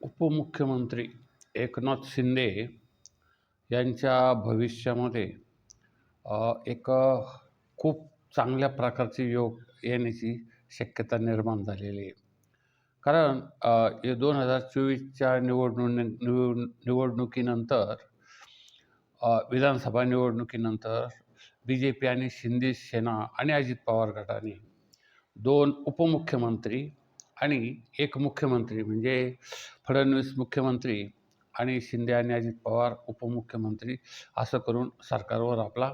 उपमुख्यमंत्री एकनाथ शिंदे यांच्या भविष्यामध्ये एक खूप चांगल्या प्रकारचे योग येण्याची शक्यता निर्माण झालेली आहे. कारण दोन हजार चोवीसच्या निवडणु निवड निवडणुकीनंतर विधानसभा निवडणुकीनंतर बी जे पी आणि शिंदे सेना आणि अजित पवार गटाने दोन उपमुख्यमंत्री आणि एक मुख्यमंत्री म्हणजे फडणवीस मुख्यमंत्री आणि शिंदे आणि अजित पवार उपमुख्यमंत्री असं करून सरकारवर आपला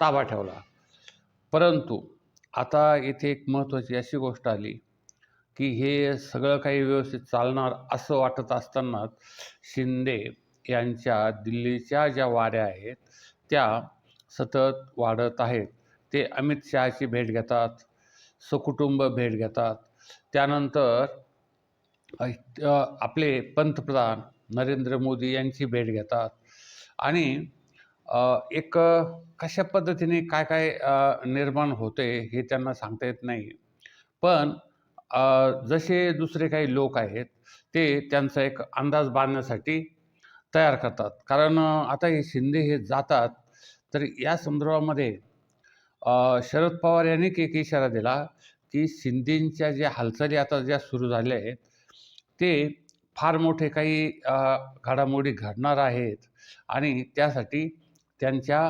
ताबा ठेवला. परंतु आता इथे एक महत्त्वाची अशी गोष्ट आली की हे सगळं काही व्यवस्थित चालणार असं वाटत असतानाच शिंदे यांच्या दिल्लीच्या ज्या वाऱ्या आहेत त्या सतत वाढत आहेत. ते अमित शहाची भेट घेतात सकुटुंब भेट घेतात त्यानंतर आपले पंतप्रधान नरेंद्र मोदी यांची भेट घेतात. आणि एक कशा पद्धतीने काय काय निर्माण होते हे त्यांना सांगता येत नाही. पण जसे दुसरे काही लोक आहेत ते त्यांचा एक अंदाज बांधण्यासाठी तयार करतात. कारण आता हे शिंदे हे जातात तर या संदर्भामध्ये शरद पवार यांनी एक इशारा दिला की शिंदेंच्या ज्या हालचाली आता ज्या सुरू झाल्या आहेत ते फार मोठे काही घडामोडी घडणार आहेत आणि त्यासाठी त्यांच्या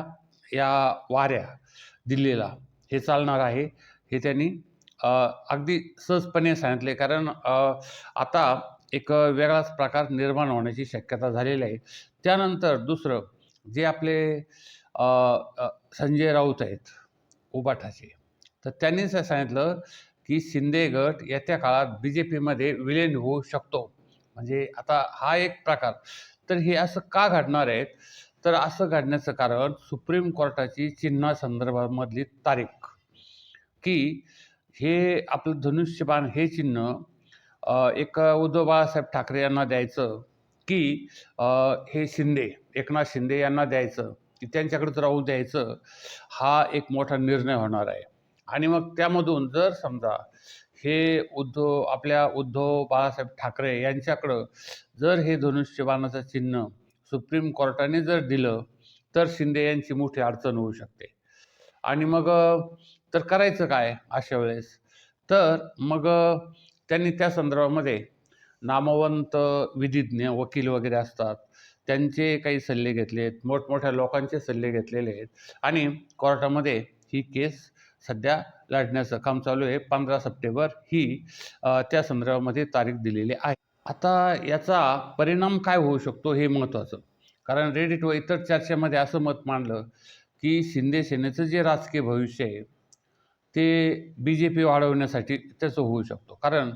या वाऱ्या दिल्लीला हे चालणार आहे हे त्यांनी अगदी सहजपणे सांगितले. कारण आता एक वेगळाच प्रकार निर्माण होण्याची शक्यता झालेली आहे. त्यानंतर दुसरं जे आपले संजय राऊत आहेत उबाठाचे तर त्यांनीच सांगितलं की शिंदे गट येत्या काळात बी जे पीमध्ये विलीन होऊ शकतो. म्हणजे आता हा एक प्रकार. तर हे असं का घडणार आहेत? तर असं घडण्याचं कारण सुप्रीम कोर्टाची चिन्हा संदर्भामधली तारीख. की हे आपलं धनुष्यबाण हे चिन्ह एक उद्धव बाळासाहेब ठाकरे यांना द्यायचं की हे शिंदे एकनाथ शिंदे यांना द्यायचं की त्यांच्याकडेच राहू द्यायचं हा एक मोठा निर्णय होणार आहे. आणि मग त्यामधून जर समजा हे उद्धव आपल्या उद्धव बाळासाहेब ठाकरे यांच्याकडं जर हे धनुष्यबाणाचं चिन्ह सुप्रीम कोर्टाने जर दिलं तर शिंदे यांची मोठी अडचण होऊ शकते. आणि मग तर करायचं काय अशा वेळेस? तर मग त्यांनी त्या संदर्भामध्ये नामवंत विधिज्ञ वकील वगैरे असतात. त्यांचे काही सल्ले घेतले आहेत मोठमोठ्या लोकांचे सल्ले घेतलेले आहेत. आणि कोर्टामध्ये ही केस सध्या लढण्याचं काम चालू आहे. पंधरा सप्टेंबर ही त्या संदर्भामध्ये तारीख दिलेली आहे. आता याचा परिणाम काय होऊ शकतो हे महत्त्वाचं. कारण रेडिट व इतर चर्चेमध्ये असं मत मांडलं की शिंदे सेनेचं जे राजकीय भविष्य आहे ते बी जे पी वाढवण्यासाठी त्याचं होऊ शकतो. कारण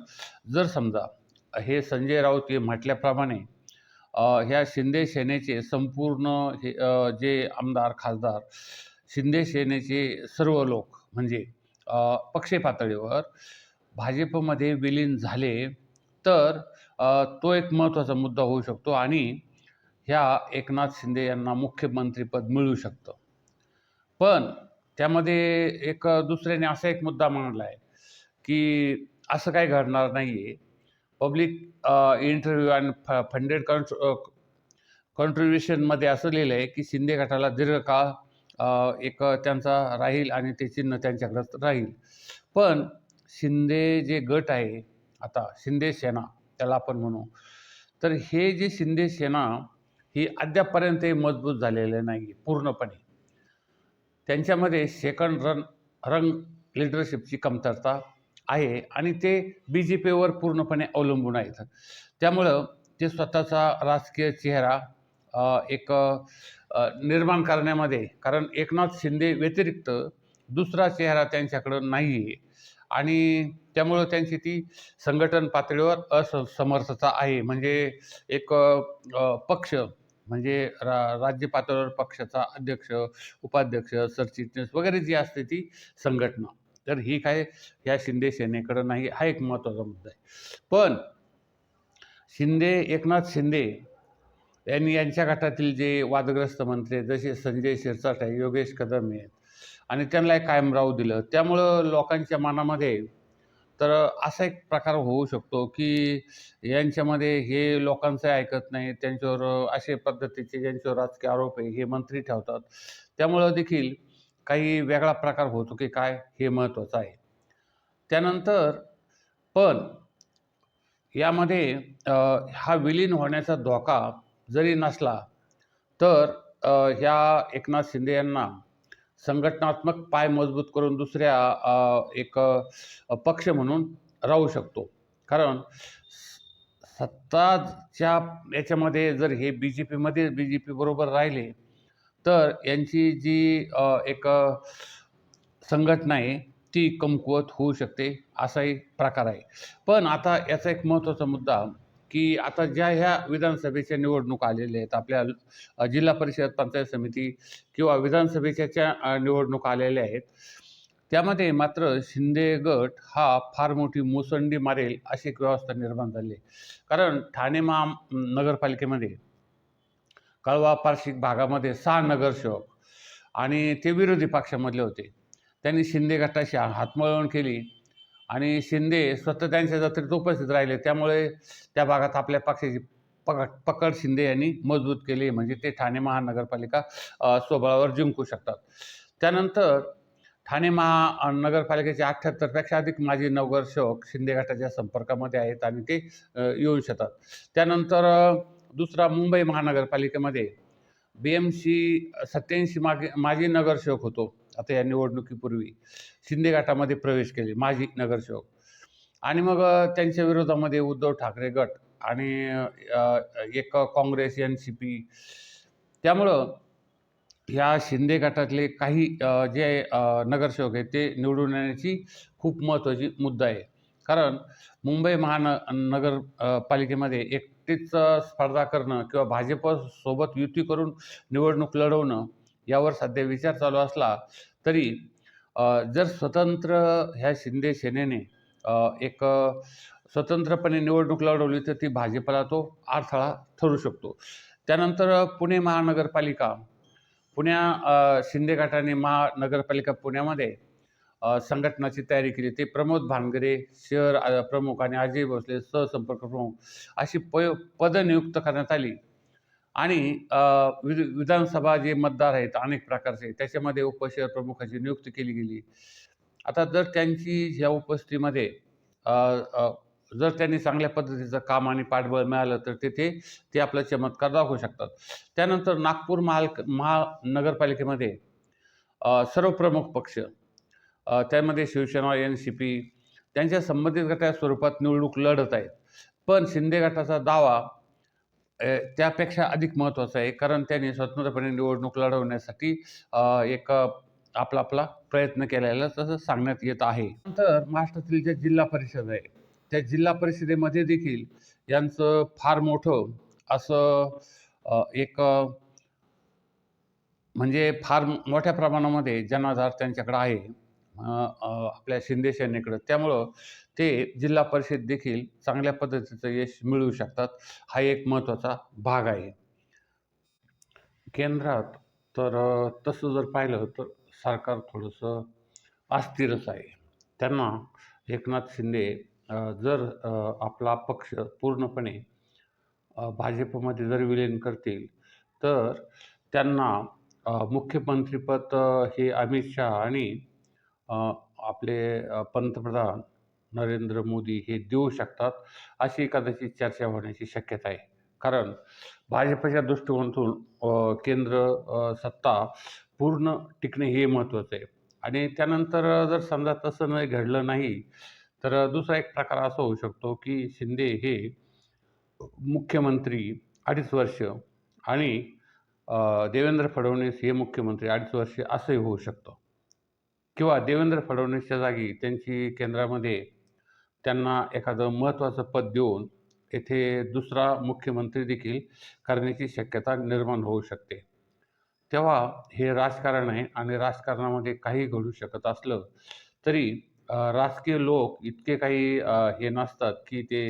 जर समजा हे संजय राऊत हे म्हटल्याप्रमाणे ह्या शिंदे सेनेचे संपूर्ण हे जे आमदार खासदार शिंदे सेनेचे सर्व लोक म्हणजे अ, पक्षीय पातळीवर भाजपमध्ये विलीन झाले तर तो एक महत्त्वाचा मुद्दा होऊ शकतो आणि ह्या एकनाथ शिंदे यांना मुख्यमंत्रीपद मिळू शकतं. पण त्यामध्ये एक दुसऱ्याने असा एक मुद्दा मांडला आहे की असं काही घडणार नाही आहे पब्लिक इंटरव्ह्यू आणि फ फंडेड कॉन्ट्र कॉन्ट्रिब्युशनमध्ये असं लिहिलं आहे की शिंदे गटाला दीर्घकाळ एक त्यांचा राहील आणि ते चिन्ह त्यांच्याकडंच राहील. पण शिंदे जे गट आहे आता शिंदे सेना त्याला आपण म्हणू. तर हे जे शिंदे सेना ही अद्यापपर्यंतही मजबूत झालेले नाही पूर्णपणे. त्यांच्यामध्ये सेकंड रन रंग लिडरशिपची कमतरता आहे आणि ते बी जे पीवर पूर्णपणे अवलंबून आहेत. त्यामुळं ते स्वतःचा राजकीय चेहरा एक निर्माण करण्यामध्ये. कारण एकनाथ शिंदे व्यतिरिक्त दुसरा चेहरा त्यांच्याकडं नाही आहे आणि त्यामुळं त्यांची ती संघटन पातळीवर असमर्थता आहे. म्हणजे एक पक्ष म्हणजे रा राज्य पातळीवर पक्षाचा अध्यक्ष उपाध्यक्ष सरचिटणीस वगैरे जी असते ती संघटना. तर ही काय ह्या शिंदे सेनेकडं नाही. हा एक महत्त्वाचा मुद्दा आहे. पण शिंदे एकनाथ शिंदे यांनी यांच्या गटातील जे वादग्रस्त मंत्री आहेत जसे संजय शिरसाट आहे योगेश कदम आहेत आणि त्यांना एक कायम राहू दिलं. त्यामुळं लोकांच्या मनामध्ये तर असा एक प्रकार होऊ शकतो की यांच्यामध्ये हे लोकांचं ऐकत नाही त्यांच्यावर असे पद्धतीचे ज्यांच्यावर राजकीय आरोप आहे हे मंत्री ठेवतात. त्यामुळं देखील काही वेगळा प्रकार होतो की काय हे महत्त्वाचं आहे. त्यानंतर पण यामध्ये हा विलीन होण्याचा धोका जरी नसला तर ह्या एकनाथ शिंदे यांना संघटनात्मक पाय मजबूत करून दुसऱ्या एक पक्ष म्हणून राहू शकतो. कारण सत्ताच्या याच्यामध्ये जर हे बी जे पीमध्ये बी जे पी बरोबर राहिले तर यांची जी एक संघटना आहे ती कमकुवत होऊ शकते असाही प्रकार आहे. पण आता याचा एक महत्त्वाचा मुद्दा की आता ज्या ह्या विधानसभेच्या निवडणूक आलेल्या आहेत आपल्या जिल्हा परिषद पंचायत समिती किंवा विधानसभेच्या निवडणूक आलेल्या आहेत त्यामध्ये मात्र शिंदे गट हा फार मोठी मोसंडी मारेल अशी एक व्यवस्था निर्माण झाली कारण ठाणे महा नगरपालिकेमध्ये कळवा पार्शिक भागामध्ये सहा नगरसेवक आणि ते विरोधी पक्षामधले होते. त्यांनी शिंदे गटाशी हातमळवण केली. आणि शिंदे स्वतः त्यांच्या जत्रेत उपस्थित राहिले. त्यामुळे त्या भागात आपल्या पक्षाची पकड पकड शिंदे यांनी मजबूत केली. म्हणजे ते ठाणे महानगरपालिका स्वबळावर जिंकू शकतात. त्यानंतर ठाणे महा नगरपालिकेचे अठ्ठ्याहत्तरपेक्षा अधिक माजी नगरसेवक शिंदे गटाच्या संपर्कामध्ये आहेत आणि ते येऊ शकतात. त्यानंतर दुसरा मुंबई महानगरपालिकेमध्ये बी एम सी सत्याऐंशी मागे माजी नगरसेवक होतो. आता या निवडणुकीपूर्वी शिंदे गटामध्ये प्रवेश केले माजी नगरसेवक. आणि मग त्यांच्या विरोधामध्ये उद्धव ठाकरे गट आणि एक काँग्रेस एन सी पी. त्यामुळं ह्या शिंदे गटातले काही जे नगरसेवक आहेत ते निवडून येण्याची खूप महत्त्वाची मुद्दा आहे. कारण मुंबई महान नगर पालिकेमध्ये एकटीच स्पर्धा करणं किंवा भाजपसोबत युती करून निवडणूक लढवणं यावर सध्या विचार चालू असला तरी जर स्वतंत्र ह्या शिंदे सेनेने एक स्वतंत्रपणे निवडणूक लढवली तर ती भाजपला तो अडथळा ठरू शकतो. त्यानंतर पुणे महानगरपालिका पुण्या शिंदे गटाने महानगरपालिका पुण्यामध्ये संघटनाची तयारी केली. ते प्रमोद भानगरे शहर प्रमुख आणि अजय भोसले सहसंपर्क प्रमुख अशी प पदं नियुक्त करण्यात आली. आणि विध विधानसभा जे मतदार आहेत अनेक प्रकारचे त्याच्यामध्ये उपशहर प्रमुखाची नियुक्ती केली गेली. आता जर त्यांची ह्या उपस्थितीमध्ये जर त्यांनी चांगल्या पद्धतीचं काम आणि पाठबळ मिळालं तर तिथे ते आपला चमत्कार दाखवू शकतात. त्यानंतर नागपूर महाल महानगरपालिकेमध्ये सर्व प्रमुख पक्ष त्यामध्ये शिवसेना एन सी पी त्यांच्या संबंधित गटाच्या स्वरूपात निवडणूक लढत आहेत. पण शिंदे गटाचा दावा त्यापेक्षा अधिक महत्त्वाचं आहे कारण त्यांनी स्वतंत्रपणे निवडणूक लढवण्यासाठी एक आपला आपला प्रयत्न केलेला तसं सांगण्यात येत आहे. नंतर महाराष्ट्रातील ज्या जिल्हा परिषद आहे त्या जिल्हा परिषदेमध्ये देखील यांचं फार मोठं असं एक म्हणजे फार मोठ्या प्रमाणामध्ये जनाधार त्यांच्याकडे आहे. आपल्या शिंदे सेनेकडं. त्यामुळं ते जिल्हा परिषद देखील चांगल्या पद्धतीचं यश मिळवू शकतात. हा एक महत्त्वाचा भाग आहे. केंद्रात तर तसं जर पाहिलं तर सरकार थोडंसं अस्थिरच आहे. त्यांना एकनाथ शिंदे जर आपला पक्ष पूर्णपणे भाजपमध्ये जर विलीन करतील तर त्यांना मुख्यमंत्रीपद हे अमित शहा आणि आपले पंतप्रधान नरेंद्र मोदी हे देऊ शकतात अशी कदाचित चर्चा होण्याची शक्यता आहे. कारण भाजपच्या दृष्टिकोनातून केंद्र सत्ता पूर्ण टिकणे हे महत्त्वाचं आहे. आणि त्यानंतर जर समजा तसं नाही घडलं नाही तर दुसरा एक प्रकार असा होऊ शकतो की शिंदे हे मुख्यमंत्री अडीच वर्ष आणि देवेंद्र फडणवीस हे मुख्यमंत्री अडीच वर्ष असंही होऊ शकतं. किंवा देवेंद्र फडणवीसच्या जागी त्यांची केंद्रामध्ये त्यांना एखादं महत्त्वाचं पद देऊन येथे दुसरा मुख्यमंत्री देखील करण्याची शक्यता निर्माण होऊ शकते. तेव्हा हे राजकारण आहे आणि राजकारणामध्ये काही घडू शकत असलं तरी राजकीय लोक इतके काही हे नसतात की ते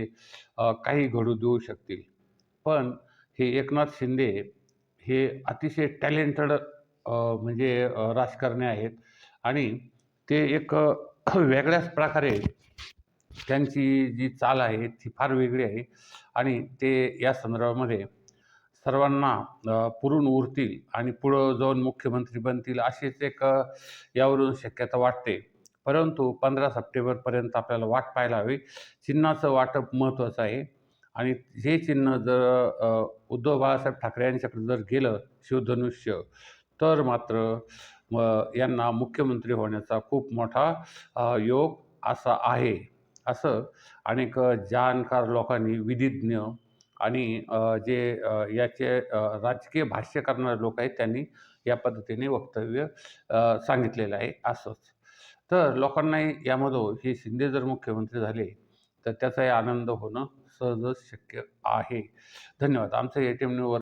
काही घडू देऊ शकतील. पण हे एकनाथ शिंदे हे अतिशय टॅलेंटेड म्हणजे राजकारणी आहेत. आणि ते एक वेगळ्याच प्रकारे त्यांची जी चाल आहे ती फार वेगळी आहे. आणि ते या संदर्भामध्ये सर्वांना पुरून उरतील आणि पुढं जाऊन मुख्यमंत्री बनतील अशीच एक यावरून शक्यता वाटते. परंतु पंधरा सप्टेंबरपर्यंत आपल्याला वाट पाहायला हवी. चिन्हाचं वाटप महत्त्वाचं आहे. आणि हे चिन्ह जर उद्धव बाळासाहेब ठाकरे यांच्याकडे जर गेलं शिवधनुष्य तर मात्र यांना मुख्यमंत्री होण्याचा खूप मोठा योग असा आहे. असं अनेक जाणकार लोकांनी विधिज्ञ आणि जे याचे राजकीय भाष्य करणारे लोक आहेत त्यांनी या पद्धतीने वक्तव्य सांगितलेलं आहे. असंच. तर लोकांनाही यामधून हे शिंदे जर मुख्यमंत्री झाले तर त्याचाही आनंद होणं सहजच शक्य आहे. धन्यवाद. आमचं ए टी एम न्यूवर